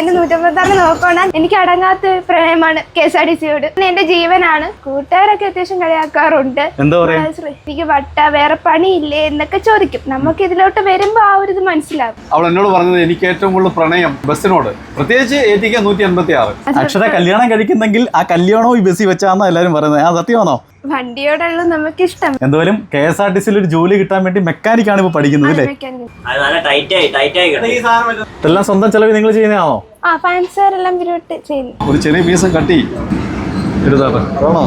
എന്റെ നൂറ്റമ്പത്താറ് നോക്കണ എനിക്ക് അടങ്ങാത്ത പ്രണയമാണ് കെ എസ് ആർ ടി സിയോട്. എന്റെ ജീവനാണ്. കൂട്ടുകാരൊക്കെ അത്യാവശ്യം കളിയാക്കാറുണ്ട്. എന്താ പറയാ? എനിക്ക് വട്ട വേറെ പണിയില്ലേ എന്നൊക്കെ ചോദിക്കും. നമുക്ക് ഇതിലോട്ട് വരുമ്പോ ആ ഒരു ഇത് മനസ്സിലാവും. അവൾ എന്നോട് പറഞ്ഞത് എനിക്ക് ഏറ്റവും കൂടുതൽ പ്രണയം ബസ്സിനോട്. പ്രത്യേകിച്ച് എ ടി കെ നൂറ്റി എൺപത്തി ആറ് അക്ഷര കല്യാണം കഴിക്കുന്നെങ്കിൽ ആ കല്യാണവും ഈ ബസ്സിൽ വെച്ചാന്നാ എല്ലാവരും പറയുന്നത്. ആ സത്യമാണോ? വണ്ടിയോടുള്ള നമുക്ക് ഇഷ്ടം എന്തായാലും കെ എസ് ആർ ടി സിയിൽ ഒരു ജോലി കിട്ടാൻ വേണ്ടി മെക്കാനിക് ആണ് ഇപ്പൊ പഠിക്കുന്നത് അല്ലേ? ഇതെല്ലാം സ്വന്തം ചെലവ് നിങ്ങൾ ചെയ്യുന്നതാണോ? ആ ഫാൻസുകാരെല്ലാം പിരിവിട്ട് ചെയ്യുന്നു. ഒരു ചെറിയ പീസ് കട്ടി. ഇരുതാട്ടെ ആണോ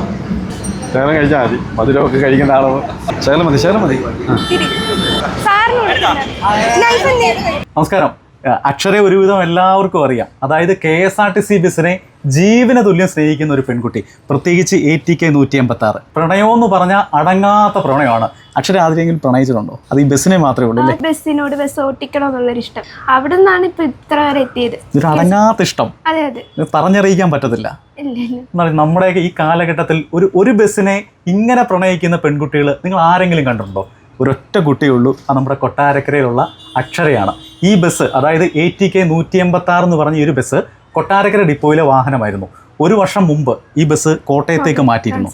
ശകലം കഴിച്ചാൽ മതി. മധുരമൊക്കെ കഴിക്കുന്ന ആളാണ്. ശകലം മതി ശകലം മതി. നൈസ് നമസ്കാരം. അക്ഷരെ ഒരുവിധം എല്ലാവർക്കും അറിയാം. അതായത് K S R T C ബസ്സിനെ ജീവന തുല്യം സ്നേഹിക്കുന്ന ഒരു പെൺകുട്ടി പ്രത്യേകിച്ച് എ ടി കെ നൂറ്റി എൺപത്തി ആറ് പ്രണയം എന്ന് പറഞ്ഞാൽ അടങ്ങാത്ത പ്രണയമാണ്. അക്ഷര ആദ്യമെങ്കിലും പ്രണയിച്ചിട്ടുണ്ടോ? അത് ഈ ബസ്സിനെ മാത്രമേ ഉള്ളൂ അല്ലേ? ബസ്സിനോട് ബസ് ഓട്ടിക്കണം എന്നുള്ളൊരു ഇഷ്ടം അവിടെ നിന്നാണ് ഇപ്പൊ ഇത്ര വരെ എത്തിയത്. ഇതൊരു അടങ്ങാത്ത ഇഷ്ടം. അതെ അതെ. പറഞ്ഞറിയിക്കാൻ പറ്റത്തില്ല. നമ്മുടെയൊക്കെ ഈ കാലഘട്ടത്തിൽ ഒരു ഒരു ബസ്സിനെ ഇങ്ങനെ പ്രണയിക്കുന്ന പെൺകുട്ടികൾ നിങ്ങൾ ആരെങ്കിലും കണ്ടിട്ടുണ്ടോ? ഒരൊറ്റ കുട്ടിയുള്ളൂ അത് നമ്മുടെ കൊട്ടാരക്കരയിലുള്ള അക്ഷരയാണ്. ഈ ബസ് അതായത് എ ടി കെ നൂറ്റി എൺപത്തി ആറ് എന്ന് പറഞ്ഞ ഈ ഒരു ബസ് കൊട്ടാരക്കര ഡിപ്പോയിലെ വാഹനമായിരുന്നു. ഒരു വർഷം മുമ്പ് ഈ ബസ് കോട്ടയത്തേക്ക് മാറ്റിയിരുന്നു.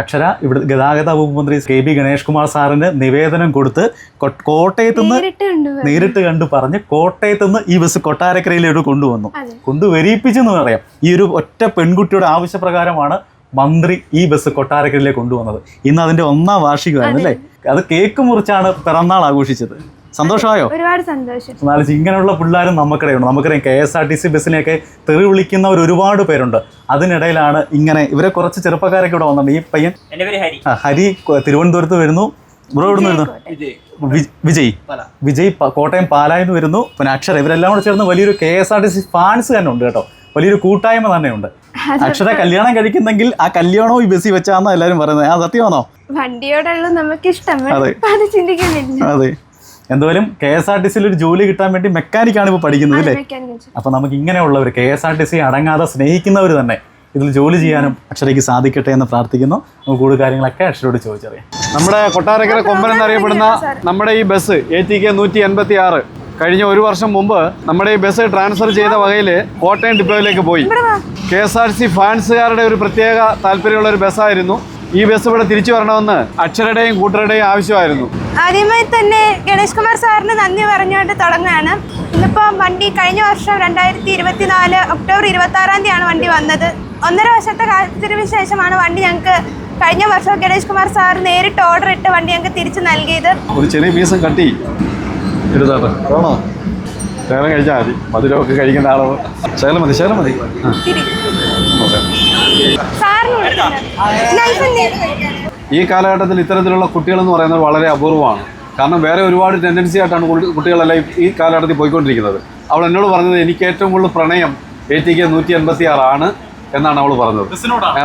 അക്ഷര ഇവിടെ ഗതാഗത വകുപ്പ് മന്ത്രി കെ ബി ഗണേഷ് കുമാർ സാറിന് നിവേദനം കൊടുത്ത് കോട്ടയത്ത് നിന്ന് നേരിട്ട് കണ്ട് പറഞ്ഞ് കോട്ടയത്ത് നിന്ന് ഈ ബസ് കൊട്ടാരക്കരയിലേക്ക് കൊണ്ടുവന്നു. കൊണ്ടുവരിപ്പിച്ചെന്ന് പറയാം. ഈ ഒരു ഒറ്റ പെൺകുട്ടിയുടെ ആവശ്യപ്രകാരമാണ് മന്ത്രി ഈ ബസ് കൊട്ടാരക്കരയിലേക്ക് കൊണ്ടുവന്നത്. ഇന്ന് അതിന്റെ ഒന്നാം വാർഷികമായിരുന്നു അല്ലേ അത് കേക്ക് മുറിച്ചാണ് പിറന്നാൾ ആഘോഷിച്ചത്. സന്തോഷമായോ? ഒരുപാട് സന്തോഷം. എന്നാലും ഇങ്ങനെയുള്ള പിള്ളേരും നമുക്കിടയുണ്ട് നമുക്കറിയാം K S R T C ബസ്സിനെയൊക്കെ തെറി വിളിക്കുന്നവർ ഒരുപാട് പേരുണ്ട്. അതിനിടയിലാണ് ഇങ്ങനെ ഇവരെ കുറച്ച് ചെറുപ്പക്കാരൊക്കെ ഇവിടെ വന്നിട്ടുണ്ട്. ഈ പയ്യൻ ഹരി. തിരുവനന്തപുരത്ത് വരുന്നു. ബ്രോ ഇവിടെ വരുന്നു? വിജയ് വിജയ്. കോട്ടയം പാലായിന്ന് വരുന്നു. പിന്നെ അക്ഷര ഇവരെല്ലാം കൂടെ ചേർന്ന് വലിയൊരു K S R T C fans തന്നെ ഉണ്ട് കേട്ടോ. വലിയൊരു കൂട്ടായ്മ തന്നെയുണ്ട് അക്ഷര കല്യാണം കഴിക്കുന്നെങ്കിൽ ആ കല്യാണവും ഈ ബസ്സിൽ വെച്ചാന്നാ എല്ലാരും പറയുന്നത്. ആ സത്യമാണോ? വണ്ടിയോടുള്ള നമുക്ക് ഇഷ്ടം. അതെ. എന്തായാലും കെ എസ് ആർ ടി സിയിൽ ഒരു ജോലി കിട്ടാൻ വേണ്ടി മെക്കാനിക്കാണ് ഇപ്പോൾ പഠിക്കുന്നത് അല്ലേ? അപ്പോൾ നമുക്ക് ഇങ്ങനെയുള്ളവർ K S R T C അടങ്ങാതെ സ്നേഹിക്കുന്നവർ തന്നെ ഇതിൽ ജോലി ചെയ്യാനും അക്ഷരയ്ക്ക് സാധിക്കട്ടെ എന്ന് പ്രാർത്ഥിക്കുന്നു. നമുക്ക് കൂടുതൽ കാര്യങ്ങളൊക്കെ അക്ഷരയോട് ചോദിച്ചറിയാം. നമ്മുടെ കൊട്ടാരക്കര കൊമ്പൻ എന്നറിയപ്പെടുന്ന നമ്മുടെ ഈ ബസ് എ ടി കെ നൂറ്റി എൺപത്തി ആറ് കഴിഞ്ഞ ഒരു വർഷം മുമ്പ് നമ്മുടെ ഈ ബസ് ട്രാൻസ്ഫർ ചെയ്ത വകയിൽ കോട്ടയം ഡിപ്പോയിലേക്ക് പോയി. കെ എസ് ആർ സി ഫാൻസുകാരുടെ ഒരു പ്രത്യേക താല്പര്യമുള്ള ഒരു ബസ്സായിരുന്നു. ഈ ബസ് ഇവിടെ തിരിച്ചു വരണമെന്ന് അക്ഷരയുടെയും കൂട്ടരുടെയും ആവശ്യമായിരുന്നു. ആദ്യമായി തന്നെ ഗണേഷ് കുമാർ സാറിന് നന്ദി പറഞ്ഞുകൊണ്ട് തുടങ്ങുകയാണ്. ഇന്നിപ്പോ വണ്ടി കഴിഞ്ഞ വർഷം രണ്ടായിരത്തി ഇരുപത്തിനാല് ഒക്ടോബർ ഇരുപത്തി ആറാം തീയതിയാണ് വണ്ടി വന്നത്. ഒന്നര വർഷത്തെ കാത്തിരിവിന് ശേഷമാണ് വണ്ടി ഞങ്ങൾക്ക് കഴിഞ്ഞ വർഷം ഗണേഷ് കുമാർ സാർ നേരിട്ട് ഓർഡർ ഇട്ട് വണ്ടി ഞങ്ങൾക്ക് തിരിച്ചു നൽകിയത്. ഒരു ചെറിയ പീസും കട്ടി. ആണോ? ശകലം കഴിച്ചാൽ മതി. മധുരമൊക്കെ കഴിക്കുന്ന ആളോ ശകലം മതി ശകലം മതി ആ, ഓക്കെ. സാറിന് കൊടുക്കണ്ട. നൈസ് ഉണ്ട്. ഈ കാലഘട്ടത്തിൽ ഇത്തരത്തിലുള്ള കുട്ടികളെന്ന് പറയുന്നത് വളരെ അപൂർവമാണ്. കാരണം വേറെ ഒരുപാട് ടെൻഡൻസി ആയിട്ടാണ് കുട്ടികളെ കുട്ടികളെല്ലാം ഈ- കാലഘട്ടത്തിൽ പോയിക്കൊണ്ടിരിക്കുന്നത്. അവൾ എന്നോട് പറഞ്ഞത് എനിക്ക് ഏറ്റവും കൂടുതൽ പ്രണയം എ ടി കെ നൂറ്റി എൺപത്തി ആറാണ് എന്നാണ് അവൾ പറഞ്ഞത്.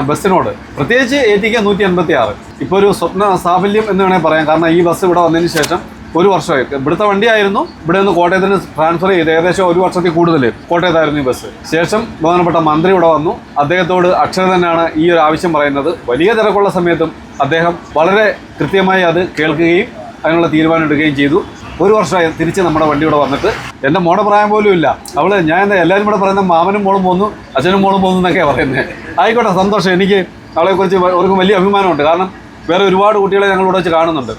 ബസ്സിനോട്? പ്രത്യേകിച്ച് എ ടി കെ നൂറ്റി എൺപത്തി ആറ് ഇപ്പോൾ ഒരു സ്വപ്ന സാഫല്യം എന്ന് വേണമെങ്കിൽ പറയാം. കാരണം ഈ ബസ് ഇവിടെ വന്നതിന് ശേഷം ഒരു വർഷമായി. ഇവിടുത്തെ വണ്ടിയായിരുന്നു. ഇവിടെ നിന്ന് കോട്ടയത്തിന് ട്രാൻസ്ഫർ ചെയ്ത് ഏകദേശം ഒരു വർഷത്തിൽ കൂടുതൽ കോട്ടയത്തായിരുന്നു ഈ ബസ്. ശേഷം ബഹുമാനപ്പെട്ട മന്ത്രി ഇവിടെ വന്നു. അദ്ദേഹത്തോട് അക്ഷരം തന്നെയാണ് ഈ ഒരു ആവശ്യം പറയുന്നത്. വലിയ തിരക്കുള്ള സമയത്തും അദ്ദേഹം വളരെ കൃത്യമായി അത് കേൾക്കുകയും അതിനുള്ള തീരുമാനം എടുക്കുകയും ചെയ്തു. ഒരു വർഷമായി തിരിച്ച് നമ്മുടെ വണ്ടി ഇവിടെ വന്നിട്ട്. എന്റെ മോടെ പ്രായം പോലും ഇല്ല. അവൾ ഞാൻ എല്ലാവരും ഇവിടെ പറയുന്ന മാമനും മോളും പോന്നു അച്ഛനും മോളും പോന്നു എന്നൊക്കെയാണ് പറയുന്നത് ആയിക്കോട്ടെ സന്തോഷം. എനിക്ക് അവളെക്കുറിച്ച് അവർക്കും വലിയ അഭിമാനമുണ്ട്. കാരണം വേറെ ഒരുപാട് കുട്ടികളെ ഞങ്ങൾ ഇവിടെ വെച്ച് കാണുന്നുണ്ട്.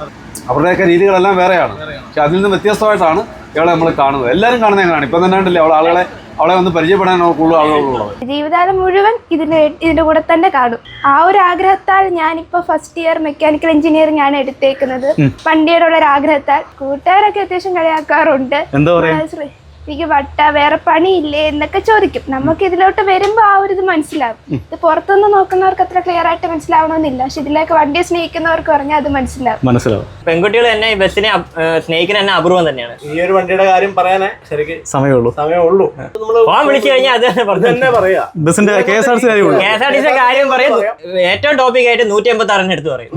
അവരുടെയൊക്കെ രീതികളെല്ലാം വേറെയാണ്. പക്ഷെ അതിൽ നിന്ന് വ്യത്യസ്തമായിട്ടാണ് ഇവളെ നമ്മൾ കാണുന്നത്. എല്ലാവരും കാണുന്നത് എങ്ങനെയാണ്? ഇപ്പം തന്നെ ഉണ്ടല്ലേ? അവളെ ആളുകളെ അവളെ ഒന്ന് പരിചയപ്പെടാനോ കൂടുതൽ ആളുകളുള്ളത്? ജീവിതകാലം മുഴുവൻ ഇതിന് ഇതിന്റെ കൂടെ തന്നെ കാണും. ആ ഒരു ആഗ്രഹത്താൽ ഞാനിപ്പോൾ ഫസ്റ്റ് ഇയർ മെക്കാനിക്കൽ എഞ്ചിനീയറിംഗ് ആണ് എടുത്തേക്കുന്നത്. പണ്ടിയുടെ ഒരു ആഗ്രഹത്താൽ കൂട്ടുകാരൊക്കെ അത്യാവശ്യം കളിയാക്കാറുണ്ട്. എന്താ പറയാ? ആ, ശ്രീ, എനിക്ക് വട്ട വേറെ പണിയില്ലേ എന്നൊക്കെ ചോദിക്കും. നമുക്ക് ഇതിലോട്ട് വരുമ്പോ ആ ഒരു ഇത് മനസ്സിലാവും. ഇത് പുറത്തുനിന്ന് നോക്കുന്നവർക്ക് അത്ര ക്ലിയർ ആയിട്ട് മനസ്സിലാവണമെന്നില്ല. പക്ഷെ ഇതിലേക്ക് വണ്ടിയെ സ്നേഹിക്കുന്നവർക്ക് പറഞ്ഞാൽ അത് മനസ്സിലാവും. മനസ്സിലാവും. പെൺകുട്ടികൾ തന്നെ ഈ ബസ്സിനെ സ്നേഹിക്കുന്ന തന്നെ അപൂർവം തന്നെയാണ്. ഈ ഒരു വണ്ടിയുടെ കാര്യം പറയാനേ ശരിക്കും സമയമുള്ളൂ. സമയമുള്ളൂ. നമ്മൾ ഫോൺ വിളിച്ചു കഴിഞ്ഞാൽ അത് തന്നെ പറഞ്ഞു തന്നെ പറയാ. ബസ്സിന്റെ K S R C T കാര്യം പറയും. ഏറ്റവും ടോപ്പിക് ആയിട്ട് നൂറ്റി എൺപത്തി ആറിന് എടുത്ത് പറയും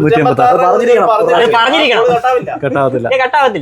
പറഞ്ഞിരിക്കണം. കട്ടാവത്തില്ല.